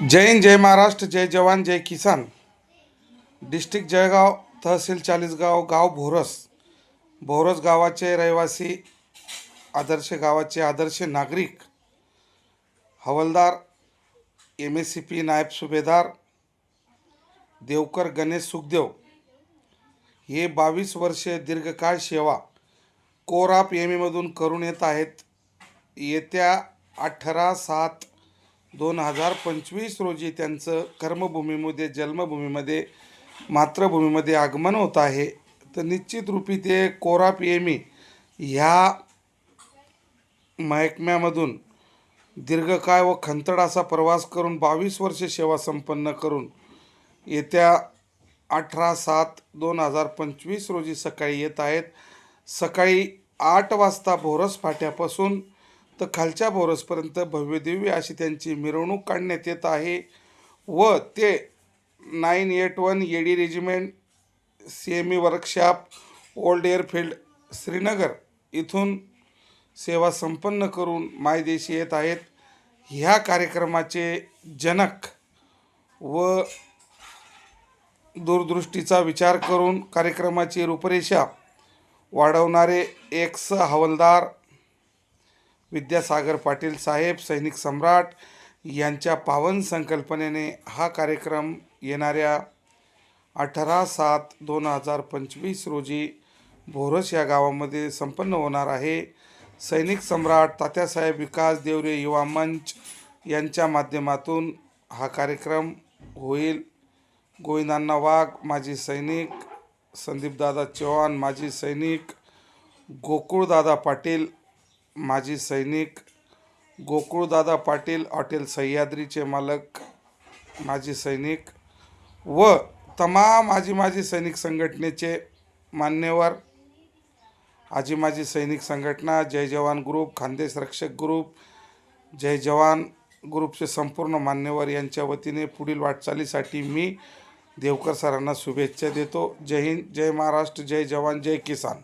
जय हिंद जय महाराष्ट्र जय जवान जय किसान. डिस्ट्रिक्ट जळगाव तहसील चाळीसगाव गाव भोरस. भोरस गावाचे रहिवासी आदर्श गावाचे आदर्श नागरिक havildar M S C P Naib Subedar Devkar Ganesh Sukhdev. हे बावीस वर्षे दीर्घकाळ सेवा कोराप एम एमधून करून येत आहेत. येत्या अठरा सात दोन हजार पंचवीस रोजी त्यांचं कर्मभूमीमध्ये जन्मभूमीमध्ये मातृभूमीमध्ये आगमन होत आहे. तर निश्चित रूपी ते कोराप एमी ह्या महकम्यामधून दीर्घकाळ व खंतड असा प्रवास करून बावीस वर्षे सेवा संपन्न करून येत्या अठरा सात दोन हजार पंचवीस रोजी सकाळी येत आहेत. सकाळी आठ वाजता भोरस फाट्यापासून तर खालच्या भोरसपर्यंत भव्यदिव्य अशी त्यांची मिरवणूक काढण्यात येत आहे व ते nine eight one A D regiment C M E workshop old airfield Srinagar इथून सेवा संपन्न करून मायदेशी येत आहेत. ह्या कार्यक्रमाचे जनक व दूरदृष्टीचा विचार करून कार्यक्रमाची रूपरेषा वाढवणारे एक्स हवलदार विद्यासागर पाटील साहेब सैनिक सम्राट यांच्या पावन संकल्पनेने हा कार्यक्रम येणाऱ्या अठरा सात दोन हजार पंचवीस रोजी भोरस या गावामध्ये संपन्न होणार आहे. सैनिक सम्राट तात्यासाहेब विकास देवरे युवा मंच यांच्या माध्यमातून हा कार्यक्रम होईल. गोविंदांना वाघ माजी सैनिक संदीपदादा चव्हाण माजी सैनिक गोकुळदादा पाटील माजी सैनिक गोकुळदादा पाटील हॉटेल सह्याद्रीचे मालक माजी सैनिक व तमाम आजी माजी सैनिक संघटनेचे मान्यवर आजी माजी सैनिक संघटना जय जवान ग्रुप खानदेश रक्षक ग्रुप जय जवान ग्रुपचे संपूर्ण मान्यवर यांच्या वतीने पुढील वाटचालीसाठी मी देवकर सरांना शुभेच्छा देतो. जय हिंद जय महाराष्ट्र जय जवान जय किसान.